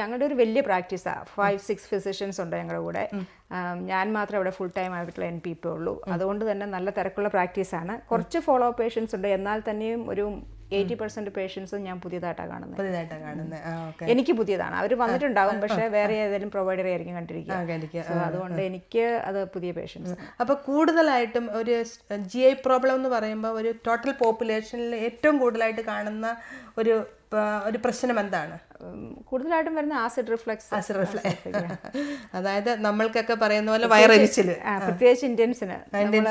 ഞങ്ങളുടെ ഒരു വലിയ പ്രാക്ടീസാണ് ഫൈവ് സിക്സ് ഫിസിഷ്യൻസ് ഉണ്ട് ഞങ്ങളുടെ കൂടെ. ഞാൻ മാത്രമേ അവിടെ ഫുൾ ടൈം ആയിട്ടുള്ള എൻ പി പി ഉള്ളൂ. അതുകൊണ്ട് തന്നെ നല്ല തിരക്കുള്ള പ്രാക്ടീസാണ്. കുറച്ച് ഫോളോ അപ്പ് പേഷ്യൻസ് ഉണ്ട്. എന്നാൽ തന്നെയും ഒരു എയ്റ്റി പെർസെന്റ് പേഷ്യൻസും ഞാൻ പുതിയതായിട്ടാണ് കാണുന്നത് പുതിയതായിട്ടാണ് കാണുന്നത് എനിക്ക് പുതിയതാണ്. അവർ വന്നിട്ടുണ്ടാകും പക്ഷേ വേറെ ഏതെങ്കിലും പ്രൊവൈഡർ ആയിരിക്കും കണ്ടിരിക്കുക. അതുകൊണ്ട് എനിക്ക് അത് പുതിയ പേഷ്യൻസ് അപ്പോൾ കൂടുതലായിട്ടും ഒരു ജി ഐ പ്രോബ്ലം എന്ന് പറയുമ്പോൾ ഒരു ടോട്ടൽ പോപ്പുലേഷനിൽ ഏറ്റവും കൂടുതലായിട്ട് കാണുന്ന ഒരു ഒരു പ്രശ്നം എന്താണ്? കൂടുതലായിട്ടും വരുന്ന ആസിഡ് റിഫ്ലക്സ് ആസിഡ് റിഫ്ലക്സ് അതായത് നമ്മൾക്കൊക്കെ പറയുന്ന പോലെ വയറരിച്ചിൽ. പ്രത്യേകിച്ച് ഇന്ത്യൻസിന് നമ്മൾ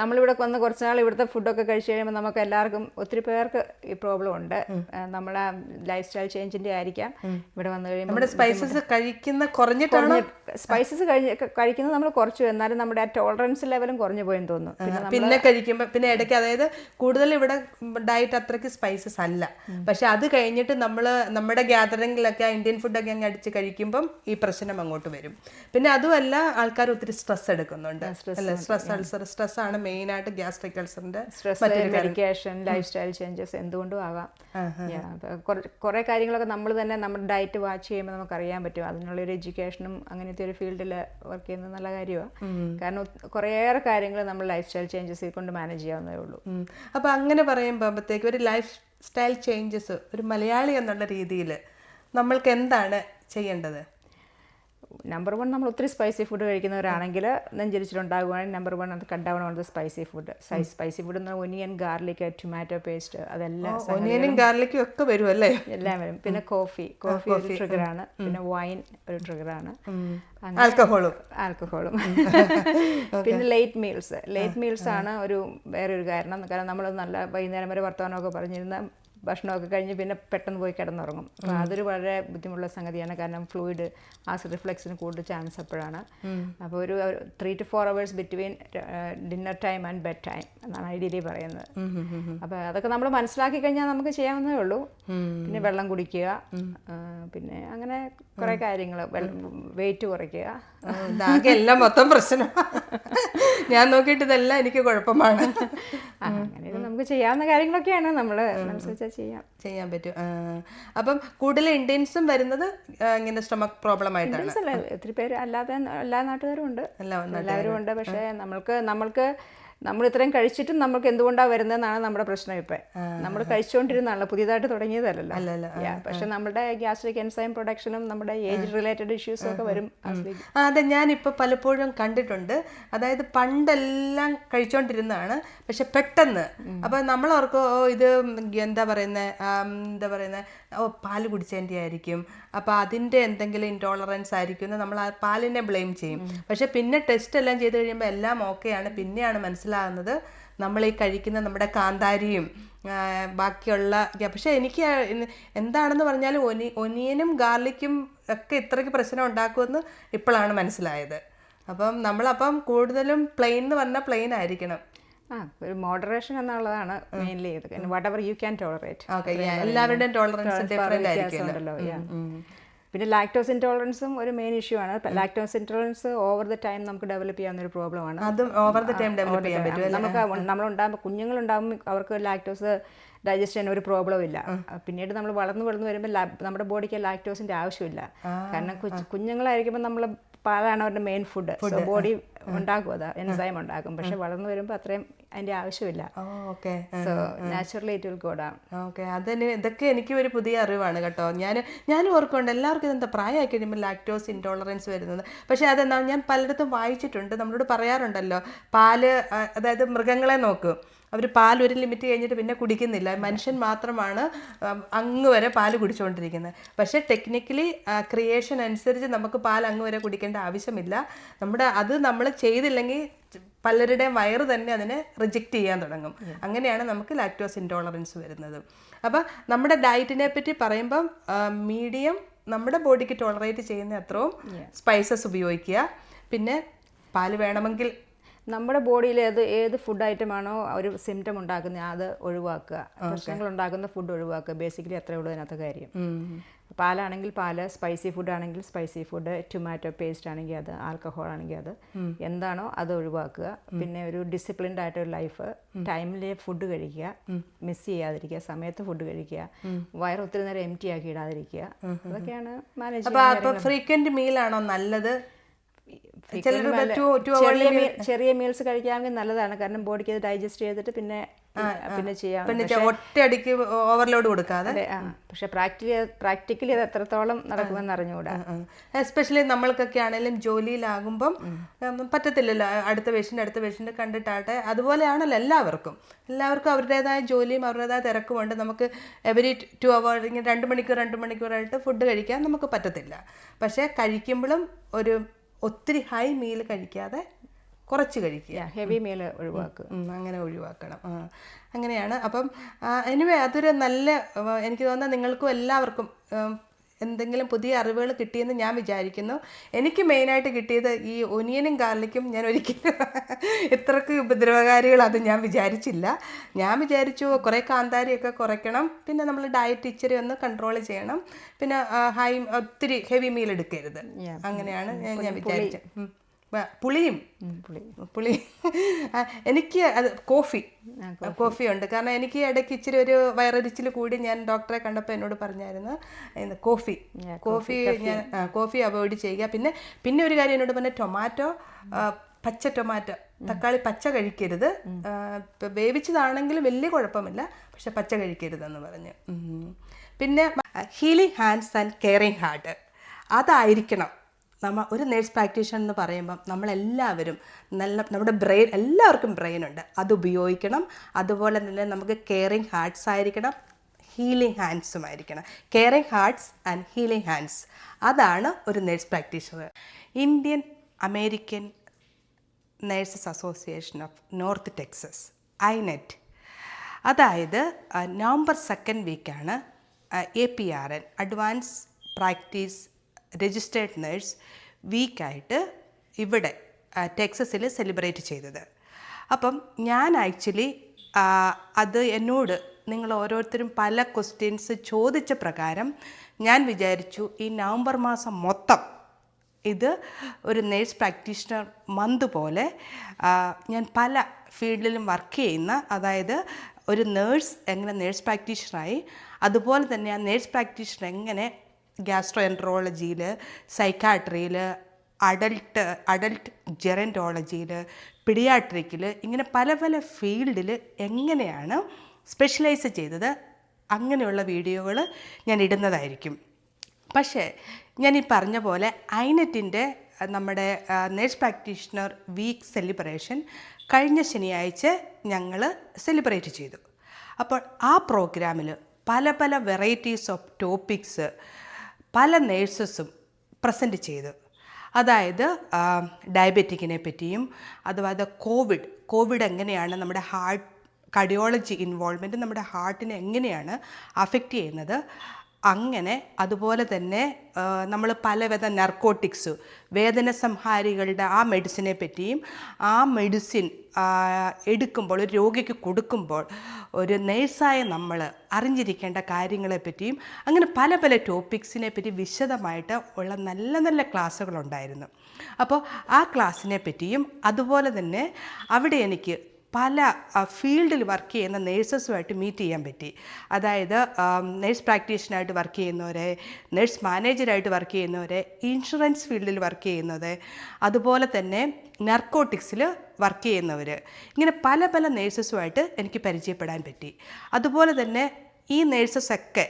നമ്മളിവിടെ വന്ന് കുറച്ച് നാൾ ഇവിടുത്തെ ഫുഡൊക്കെ കഴിച്ചു കഴിയുമ്പോൾ നമുക്ക് എല്ലാവർക്കും ഒത്തിരി പേർക്ക് ഈ പ്രോബ്ലം ഉണ്ട്. നമ്മളെ ലൈഫ് സ്റ്റൈൽ ചേഞ്ചിന്റെ ആയിരിക്കാം. ഇവിടെ വന്നു കഴിയുമ്പോൾ നമ്മുടെ സ്പൈസസ് കഴിക്കുന്ന കുറഞ്ഞിട്ടാണ്? സ്പൈസസ് കഴിക്കുന്നത് നമ്മൾ കുറച്ചു എന്നാലും നമ്മുടെ ആ ടോളറൻസ് ലെവലും കുറഞ്ഞു പോയെന്ന് തോന്നുന്നു. പിന്നെ പിന്നെ കഴിക്കുമ്പോൾ പിന്നെ ഇടയ്ക്ക് അതായത് കൂടുതൽ ഇവിടെ ഡയറ്റ് അത്രയ്ക്ക് സ്പൈസസ് അല്ല. പക്ഷെ അത് കഴിഞ്ഞിട്ട് നമ്മൾ നമ്മുടെ ഗ്യാതറിങ്ങിലൊക്കെ ഇന്ത്യൻ ഫുഡൊക്കെ അങ്ങ് അടിച്ച് കഴിക്കുമ്പം ഈ പ്രശ്നം അങ്ങോട്ട് വരും. പിന്നെ അതുമല്ല ആൾക്കാർ ഒത്തിരി സ്ട്രെസ് എടുക്കുന്നുണ്ട്. അല്ല സ്ട്രെസ് അൾസർ സ്ട്രെസ് ആണ് മെയിൻ ആയിട്ട് ഗ്യാസ്ട്രിക് അൾസറിന്റെ stress medication lifestyle changes എന്തുകൊണ്ടും ആവാം. കുറെ കാര്യങ്ങളൊക്കെ നമ്മൾ തന്നെ നമ്മുടെ ഡയറ്റ് വാച്ച് ചെയ്യുമ്പോൾ നമുക്ക് അറിയാൻ പറ്റും. അതിനുള്ള ഒരു എഡ്യൂക്കേഷനും അങ്ങനത്തെ ഒരു ഫീൽഡിൽ വർക്ക് ചെയ്യുന്നത് നല്ല കാര്യമാണ് കാരണം കുറേയേറെ കാര്യങ്ങൾ നമ്മൾ ലൈഫ് സ്റ്റൈൽ ചേഞ്ചസ് കൊണ്ട് മാനേജ് ചെയ്യാവുന്നതേ ഉള്ളൂ. ഉം. അപ്പൊ അങ്ങനെ പറയുമ്പോഴത്തേക്ക് ഒരു ലൈഫ് സ്റ്റൈൽ ചേഞ്ചസ് ഒരു മലയാളി എന്നുള്ള രീതിയിൽ നമ്മൾക്ക് എന്താണ് ചെയ്യേണ്ടത്? നമ്പർ വൺ നമ്മൾ ഒത്തിരി സ്പൈസി ഫുഡ് കഴിക്കുന്നവരാണെങ്കിൽ നെഞ്ചരിച്ചിട്ടുണ്ടാകുവാണെങ്കിൽ നമ്പർ വൺ അത് cut down on spicy food spicy food എന്ന് ഒനിയൻ ഗാർലിക് ടൊമാറ്റോ പേസ്റ്റ് അതെല്ലാം ഒനിയനും ഗാർലിക്കും ഒക്കെ വരും അല്ലേ? എല്ലാം വരും. പിന്നെ കോഫി കോഫി ഒരു ട്രിഗറാണ് പിന്നെ വൈൻ ഒരു ട്രിഗറാണ് ആൽക്കഹോളും ആൽക്കഹോളും പിന്നെ ലേറ്റ് മീൽസ് ലേറ്റ് മീൽസ് ആണ് ഒരു വേറെ ഒരു കാരണം. കാരണം നമ്മൾ നല്ല വൈകുന്നേരം വരെ വർത്തമാനമൊക്കെ പറഞ്ഞിരുന്ന ഭക്ഷണമൊക്കെ കഴിഞ്ഞ് പിന്നെ പെട്ടെന്ന് പോയി കിടന്നുറങ്ങും. അപ്പോൾ അതൊരു വളരെ ബുദ്ധിമുട്ടുള്ള സംഗതിയാണ്. കാരണം ഫ്ലൂയിഡ് ആസിഡ് റിഫ്ലക്സിന് കൂടുതൽ ചാൻസ് അപ്പോഴാണ്. അപ്പോൾ ഒരു three two four hours between dinner time and bed time എന്നാണ് ഐഡിയലി പറയുന്നത്. അപ്പോൾ അതൊക്കെ നമ്മൾ മനസ്സിലാക്കി കഴിഞ്ഞാൽ നമുക്ക് ചെയ്യാവുന്നതേ ഉള്ളൂ. പിന്നെ വെള്ളം കുടിക്കുക. പിന്നെ അങ്ങനെ കുറേ കാര്യങ്ങൾ. വെയിറ്റ് കുറയ്ക്കുക. ഇതാകെ എല്ലാം മൊത്തം പ്രശ്നം. ഞാൻ നോക്കിയിട്ട് ഇതെല്ലാം എനിക്ക് കുഴപ്പമാണ്. അങ്ങനെ നമുക്ക് ചെയ്യാവുന്ന കാര്യങ്ങളൊക്കെയാണ് നമ്മൾ അനുസരിച്ചാൽ ചെയ്യാം. ചെയ്യാൻ പറ്റും. അപ്പം കൂടുതൽ ഇന്ത്യൻസും വരുന്നത് ഇങ്ങനെ സ്റ്റൊമക് പ്രോബ്ലം ആയിട്ടാണ്. ഒത്തിരി പേര് അല്ലാതെ എല്ലാ നാട്ടുകാരും ഉണ്ട്. എല്ലാം എല്ലാവരും ഉണ്ട്. പക്ഷേ നമ്മൾക്ക് നമ്മൾക്ക് നമ്മൾ ഇത്രയും കഴിച്ചിട്ടും നമുക്ക് എന്തുകൊണ്ടാണ് വരുന്നതെന്നാണ് നമ്മുടെ പ്രശ്നം ഇപ്പം. നമ്മൾ കഴിച്ചുകൊണ്ടിരുന്നാണല്ലോ പുതിയതായിട്ട് തുടങ്ങിയതല്ലല്ലോ. പക്ഷെ നമ്മുടെ ഗ്യാസ്ട്രിക് എൻസൈം പ്രൊഡക്ഷനും നമ്മുടെ ഏജ് റിലേറ്റഡ് ഇഷ്യൂസും ഒക്കെ വരും അതെ ഞാനിപ്പോൾ പലപ്പോഴും കണ്ടിട്ടുണ്ട്. അതായത് പണ്ടെല്ലാം കഴിച്ചുകൊണ്ടിരുന്നതാണ് പക്ഷെ പെട്ടെന്ന്. അപ്പോൾ നമ്മൾ ഓർക്കും ഓ ഇത് എന്താ പറയുന്നത് എന്താ പറയുന്നത് ഓ പാൽ കുടിച്ചതിന്റെ ആയിരിക്കും അപ്പോൾ അതിന്റെ എന്തെങ്കിലും ഇൻടോളറൻസ് ആയിരിക്കും എന്ന് നമ്മൾ ആ പാലിനെ ബ്ലെയിം ചെയ്യും. പക്ഷെ പിന്നെ ടെസ്റ്റ് എല്ലാം ചെയ്ത് കഴിയുമ്പോൾ എല്ലാം ഓക്കെയാണ് പിന്നെയാണ് മനസ്സിലാകുന്നത് നമ്മൾ ഈ കഴിക്കുന്ന നമ്മുടെ കാന്താരിയും ബാക്കിയുള്ള പക്ഷെ എനിക്ക് എന്താണെന്ന് പറഞ്ഞാൽ ഒനി ഒനിയനും ഗാർലിക്കും ഒക്കെ ഇത്രയ്ക്ക് പ്രശ്നം ഉണ്ടാക്കുമെന്ന് ഇപ്പോഴാണ് മനസ്സിലായത്. അപ്പം നമ്മളപ്പം കൂടുതലും പ്ലെയിൻ എന്ന് പറഞ്ഞാൽ പ്ലെയിൻ ആയിരിക്കണം. ആ ഒരു മോഡറേഷൻ എന്നുള്ളതാണ് മെയിൻലി ഇത്. Whatever you can tolerate എല്ലാവരുടെയും ടോളറൻസ് ഡിഫറെന്റ് ആയിരിക്കുമല്ലോ. പിന്നെ ലാക്ടോസ് ഇൻടോളറൻസും ഒരു മെയിൻ ഇഷ്യൂ ആണ്. Lactose intolerance over the time നമുക്ക് ഡെവലപ്പ് ചെയ്യാവുന്ന ഒരു പ്രോബ്ലം ആണ്. അതും ഓവർ ദ ടൈം ഡെവലപ്പ് ചെയ്യാൻ പറ്റും നമുക്ക് നമ്മളുണ്ടാകുമ്പോൾ കുഞ്ഞുങ്ങളുണ്ടാകുമ്പോൾ അവർക്ക് ലാക്ടോസ് ഡൈജസ്റ്റ് ചെയ്യാൻ ഒരു പ്രോബ്ലം ഇല്ല. പിന്നീട് നമ്മൾ വളർന്നു വളർന്നു വരുമ്പോൾ നമ്മുടെ ബോഡിക്ക് ലാക്ടോസിന്റെ ആവശ്യമില്ല. കാരണം കുഞ്ഞുങ്ങളായിരിക്കുമ്പോൾ നമ്മൾ പാലാണ് അവരുടെ മെയിൻ ഫുഡ് ബോഡി ഉണ്ടാക്കും അത് എൻസൈം ഉണ്ടാക്കും. പക്ഷെ വളർന്നു വരുമ്പോൾ അത്രയും അതിന്റെ ആവശ്യമില്ല. Okay so naturally it will go down okay അതിന് ഇതൊക്കെ എനിക്ക് ഒരു പുതിയ അറിവാണ് കേട്ടോ. ഞാൻ ഞാൻ ഓർക്കുന്നുണ്ട് എല്ലാവർക്കും ഇതെന്താ പ്രായമായി കഴിയുമ്പോൾ ലാക്ടോസ് ഇൻടോളറൻസ് വരുന്നത്. പക്ഷേ അതെന്താ ഞാൻ പലയിടത്തും വായിച്ചിട്ടുണ്ട്. നമ്മളോട് പറയാറുണ്ടല്ലോ പാൽ അതായത് മൃഗങ്ങളെ നോക്കും. അവർ പാൽ ഒരു ലിമിറ്റ് കഴിഞ്ഞിട്ട് പിന്നെ കുടിക്കുന്നില്ല. മനുഷ്യൻ മാത്രമാണ് അങ്ങ് വരെ പാൽ കുടിച്ചുകൊണ്ടിരിക്കുന്നത് പക്ഷേ ടെക്നിക്കലി ക്രിയേഷൻ അനുസരിച്ച് നമുക്ക് പാൽ അങ്ങ് വരെ കുടിക്കേണ്ട ആവശ്യമില്ല. നമ്മുടെ അത് നമ്മൾ ചെയ്തില്ലെങ്കിൽ പലരുടെയും വയറ് തന്നെ അതിനെ റിജക്റ്റ് ചെയ്യാൻ തുടങ്ങും. അങ്ങനെയാണ് നമുക്ക് ലാക്ടോസ് ഇൻടോളറൻസ് വരുന്നത്. അപ്പോൾ നമ്മുടെ ഡയറ്റിനെ പറ്റി പറയുമ്പം മീഡിയം നമ്മുടെ ബോഡിക്ക് ടോളറേറ്റ് ചെയ്യുന്ന അത്രയും സ്പൈസസ് ഉപയോഗിക്കുക. പിന്നെ പാൽ വേണമെങ്കിൽ നമ്മുടെ ബോഡിയിൽ ഏത് ഏത് ഫുഡ് ആണോ ഒരു സിംറ്റം ഉണ്ടാക്കുന്നത് അത് ഒഴിവാക്കുക. പ്രശ്നങ്ങൾ ഉണ്ടാക്കുന്ന ഫുഡ് ഒഴിവാക്കുക. ബേസിക്കലി അത്രേ ഉള്ളൂ അതിനകത്ത് കാര്യം. പാലാണെങ്കിൽ പാൽ സ്പൈസി ഫുഡ് ആണെങ്കിൽ സ്പൈസി ഫുഡ് ടൊമാറ്റോ പേസ്റ്റ് ആണെങ്കിൽ അത് ആൽക്കഹോൾ ആണെങ്കിൽ അത്. എന്താണോ അത് ഒഴിവാക്കുക. പിന്നെ ഒരു ഡിസിപ്ലിൻഡ് ആയിട്ടൊരു ലൈഫ് ടൈമിൽ ഫുഡ് കഴിക്കുക. മിസ് ചെയ്യാതിരിക്കുക. സമയത്ത് ഫുഡ് കഴിക്കുക. വയർ ഒത്തിരി നേരം എം ടി ആക്കി ഇടാതിരിക്കുക. അതൊക്കെയാണ് മാനേജ് ഫ്രീക്വന്റ് മീലാണോ നല്ലത്? ചെറിയ മീൽസ് കഴിക്കാമെങ്കിൽ നല്ലതാണ്. കാരണം ബോഡിക്ക് അത് ഡൈജസ്റ്റ് ചെയ്തിട്ട് പിന്നെ പിന്നെ ചെയ്യാം. പിന്നെ ഒറ്റയടിക്ക് ഓവർലോഡ് കൊടുക്കാതെ? പക്ഷെ പ്രാക്ടിക്കലി പ്രാക്ടിക്കലി അത് എത്രത്തോളം നടക്കുമെന്ന് അറിഞ്ഞുകൂടാ. എസ്പെഷ്യലി നമ്മൾക്കൊക്കെ ആണെങ്കിലും ജോലിയിലാകുമ്പം പറ്റത്തില്ലല്ലോ. അടുത്ത പേഷ്യന്റ് അടുത്ത പേഷ്യന്റ് കണ്ടിട്ടാട്ടെ. അതുപോലെയാണല്ലോ എല്ലാവർക്കും. എല്ലാവർക്കും അവരുടേതായ ജോലിയും അവരുടേതായ തിരക്കുമുണ്ട് നമുക്ക് എവരി ടു അവർ ഇങ്ങനെ രണ്ട് മണിക്കൂർ രണ്ട് മണിക്കൂറായിട്ട് ഫുഡ് കഴിക്കാൻ നമുക്ക് പറ്റത്തില്ല. പക്ഷേ കഴിക്കുമ്പോഴും ഒരു ഒത്തിരി ഹൈ മീൽ കഴിക്കാതെ കുറച്ച് കഴിക്കുക. ഹെവി മീൽ ഒഴിവാക്കുക. അങ്ങനെ ഒഴിവാക്കണം. ആ അങ്ങനെയാണ്. അപ്പം എനിവേ അതൊരു നല്ല എനിക്ക് തോന്നുന്നത് നിങ്ങൾക്കും എല്ലാവർക്കും എന്തെങ്കിലും പുതിയ അറിവുകൾ കിട്ടിയെന്ന് ഞാൻ വിചാരിക്കുന്നു. എനിക്ക് മെയിനായിട്ട് കിട്ടിയത് ഈ ഒനിയനും ഗാർലിക്കും ഞാൻ ഒരിക്കലും ഇത്രക്ക് ഉപദ്രവകാരികൾ അത് ഞാൻ വിചാരിച്ചില്ല. ഞാൻ വിചാരിച്ചു കുറേ കാന്താരിയൊക്കെ കുറയ്ക്കണം പിന്നെ നമ്മൾ ഡയറ്റ് ഇച്ചിരി ഒന്ന് കൺട്രോൾ ചെയ്യണം. പിന്നെ ഹൈ ഒത്തിരി ഹെവി മീൽ എടുക്കരുത്. അങ്ങനെയാണ് ഞാൻ ഞാൻ വിചാരിച്ചത്. പുളിയും. പുളി. എനിക്ക് അത് കോഫി. കോഫി. ഉണ്ട്. കാരണം എനിക്ക് ഇടയ്ക്ക് ഇച്ചിരി ഒരു വയറരിച്ചിൽ കൂടി ഞാൻ ഡോക്ടറെ കണ്ടപ്പോൾ എന്നോട് പറഞ്ഞായിരുന്നു കോഫി. കോഫി ഞാൻ കോഫി അവോയ്ഡ് ചെയ്യുക. പിന്നെ പിന്നെ ഒരു കാര്യം എന്നോട് പറഞ്ഞ ടൊമാറ്റോ പച്ച ടൊമാറ്റോ തക്കാളി പച്ച കഴിക്കരുത്. വേവിച്ചതാണെങ്കിലും വലിയ കുഴപ്പമില്ല. പക്ഷെ പച്ച കഴിക്കരുതെന്ന് പറഞ്ഞു. പിന്നെ healing hands and caring heart അതായിരിക്കണം. നമ്മൾ ഒരു നേഴ്സ് പ്രാക്ടീഷണർ എന്ന് പറയുമ്പം നമ്മളെല്ലാവരും നല്ല നമ്മുടെ ബ്രെയിൻ എല്ലാവർക്കും ബ്രെയിൻ ഉണ്ട്. അത് ഉപയോഗിക്കണം. അതുപോലെ തന്നെ നമുക്ക് കെയറിങ് ഹാർട്ട്സ് ആയിരിക്കണം. ഹീലിംഗ് ഹാൻഡ്സും ആയിരിക്കണം. Caring hearts and healing hands അതാണ് ഒരു nurse practitioner Indian American nurses association of North Texas INET അതായത് November second വീക്കാണ് A P R N advance practice registered nurse വീക്കായിട്ട് ഇവിടെ ടെക്സസിൽ സെലിബ്രേറ്റ് ചെയ്തത്. അപ്പം ഞാൻ ആക്ച്വലി അത് എന്നോട് നിങ്ങൾ ഓരോരുത്തരും പല ക്വസ്റ്റ്യൻസ് ചോദിച്ച പ്രകാരം ഞാൻ വിചാരിച്ചു ഈ നവംബർ മാസം മൊത്തം ഇത് ഒരു നേഴ്സ് പ്രാക്ടീഷണർ മന്ത് പോലെ ഞാൻ പല ഫീൽഡിലും വർക്ക് ചെയ്യുന്ന അതായത് ഒരു നേഴ്സ് എങ്ങനെ നേഴ്സ് പ്രാക്ടീഷണറായി അതുപോലെ തന്നെ ആ നേഴ്സ് പ്രാക്ടീഷണർ എങ്ങനെ ഗ്യാസ്ട്രോ എൻട്രോളജിയിൽ സൈക്കാട്രിയിൽ അഡൽട്ട് അഡൽട്ട് ജെറന്റോളജിയിൽ പിഡിയാട്രിക്കിൽ ഇങ്ങനെ പല പല ഫീൽഡിൽ എങ്ങനെയാണ് സ്പെഷ്യലൈസ് ചെയ്തത് അങ്ങനെയുള്ള വീഡിയോകൾ ഞാൻ ഇടുന്നതായിരിക്കും. പക്ഷേ ഞാൻ ഈ പറഞ്ഞ പോലെ ഐനെറ്റിന്റെ നമ്മുടെ നേഴ്സ് പ്രാക്ടീഷണർ വീക്ക് സെലിബ്രേഷൻ കഴിഞ്ഞ ശനിയാഴ്ച ഞങ്ങൾ സെലിബ്രേറ്റ് ചെയ്തു. അപ്പോൾ ആ പ്രോഗ്രാമിൽ പല പല വെറൈറ്റീസ് ഓഫ് ടോപ്പിക്സ് പല നേഴ്സസും പ്രസന്റ് ചെയ്തു. അതായത് ഡയബറ്റിക്കിനെ പറ്റിയും അതുപോലെ കോവിഡ് കോവിഡ് എങ്ങനെയാണ് നമ്മുടെ ഹാർട്ട് കർഡിയോളജി ഇൻവോൾവ്മെന്റ് നമ്മുടെ ഹാർട്ടിനെ എങ്ങനെയാണ് അഫക്റ്റ് ചെയ്യുന്നത് അങ്ങനെ അതുപോലെ തന്നെ നമ്മൾ പലവിധ നർക്കോട്ടിക്സ് വേദന സംഹാരികളുടെ ആ മെഡിസിനെ പറ്റിയും ആ മെഡിസിൻ എടുക്കുമ്പോൾ ഒരു രോഗിക്ക് കൊടുക്കുമ്പോൾ ഒരു നേഴ്സായ നമ്മൾ അറിഞ്ഞിരിക്കേണ്ട കാര്യങ്ങളെ പറ്റിയും അങ്ങനെ പല പല ടോപ്പിക്സിനെ പറ്റി വിശദമായിട്ട് ഉള്ള നല്ല നല്ല ക്ലാസ്സുകളുണ്ടായിരുന്നു അപ്പോൾ ആ ക്ലാസ്സിനെ പറ്റിയും അതുപോലെ തന്നെ അവിടെ എനിക്ക് പല ഫീൽഡിൽ വർക്ക് ചെയ്യുന്ന നേഴ്സസുമായിട്ട് മീറ്റ് ചെയ്യാൻ പറ്റി. അതായത് നേഴ്സ് പ്രാക്ടീഷനായിട്ട് വർക്ക് ചെയ്യുന്നവരെ നേഴ്സ് മാനേജറായിട്ട് വർക്ക് ചെയ്യുന്നവരെ ഇൻഷുറൻസ് ഫീൽഡിൽ വർക്ക് ചെയ്യുന്നത് അതുപോലെ തന്നെ നർക്കോട്ടിക്സിൽ വർക്ക് ചെയ്യുന്നവർ ഇങ്ങനെ പല പല നേഴ്സസുമായിട്ട് എനിക്ക് പരിചയപ്പെടാൻ പറ്റി. അതുപോലെ തന്നെ ഈ നേഴ്സസൊക്കെ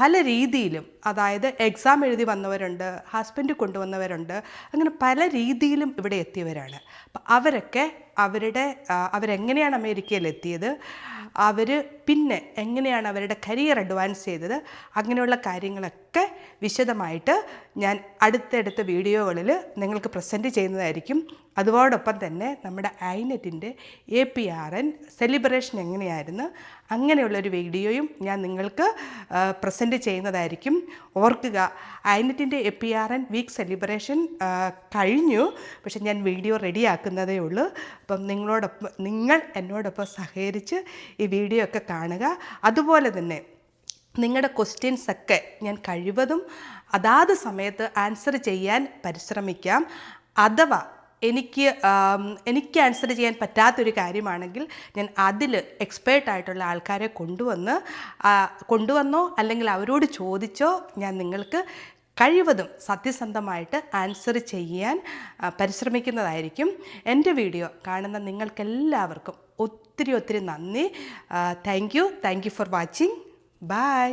പല രീതിയിലും അതായത് എക്സാം എഴുതി വന്നവരുണ്ട് ഹസ്ബൻഡ് കൊണ്ടുവന്നവരുണ്ട് അങ്ങനെ പല രീതിയിലും ഇവിടെ എത്തിയവരാണ്. അപ്പം അവരൊക്കെ അവരുടെ അവരെങ്ങനെയാണ് അമേരിക്കയിൽ എത്തിയത്? അവർ പിന്നെ എങ്ങനെയാണ് അവരുടെ കരിയർ അഡ്വാൻസ് ചെയ്തത്? അങ്ങനെയുള്ള കാര്യങ്ങളൊക്കെ വിശദമായിട്ട് ഞാൻ അടുത്തടുത്ത വീഡിയോകളിൽ നിങ്ങൾക്ക് പ്രസന്റ് ചെയ്യുന്നതായിരിക്കും. അതോടൊപ്പം തന്നെ നമ്മുടെ ഐനെറ്റിന്റെ A P R N celebration എങ്ങനെയായിരുന്നു? അങ്ങനെയുള്ളൊരു വീഡിയോയും ഞാൻ നിങ്ങൾക്ക് പ്രസന്റ് ചെയ്യുന്നതായിരിക്കും. ഓർക്കുക ഐനെറ്റിന്റെ A P R N week celebration കഴിഞ്ഞു. പക്ഷെ ഞാൻ വീഡിയോ റെഡിയാക്കുന്നതേ ഉള്ളൂ. അപ്പം നിങ്ങളോടൊപ്പം നിങ്ങൾ എന്നോടൊപ്പം സഹകരിച്ച് ഈ വീഡിയോ ഒക്കെ കാണുക. അതുപോലെ തന്നെ നിങ്ങളുടെ ക്വസ്റ്റ്യൻസ് ഒക്കെ ഞാൻ കഴിവതും അതാത് സമയത്ത് ആൻസർ ചെയ്യാൻ പരിശ്രമിക്കാം. അഥവാ എനിക്ക് എനിക്ക് ആൻസർ ചെയ്യാൻ പറ്റാത്തൊരു കാര്യമാണെങ്കിൽ ഞാൻ അതിൽ എക്സ്പേർട്ടായിട്ടുള്ള ആൾക്കാരെ കൊണ്ടുവന്ന് കൊണ്ടുവന്നോ അല്ലെങ്കിൽ അവരോട് ചോദിച്ചോ ഞാൻ നിങ്ങൾക്ക് കഴിവതും സത്യസന്ധമായിട്ട് ആൻസർ ചെയ്യാൻ പരിശ്രമിക്കുന്നതായിരിക്കും. എന്റെ വീഡിയോ കാണുന്ന നിങ്ങൾക്കെല്ലാവർക്കും ഒത്തിരി ഒത്തിരി നന്ദി. Thank you thank you for watching bye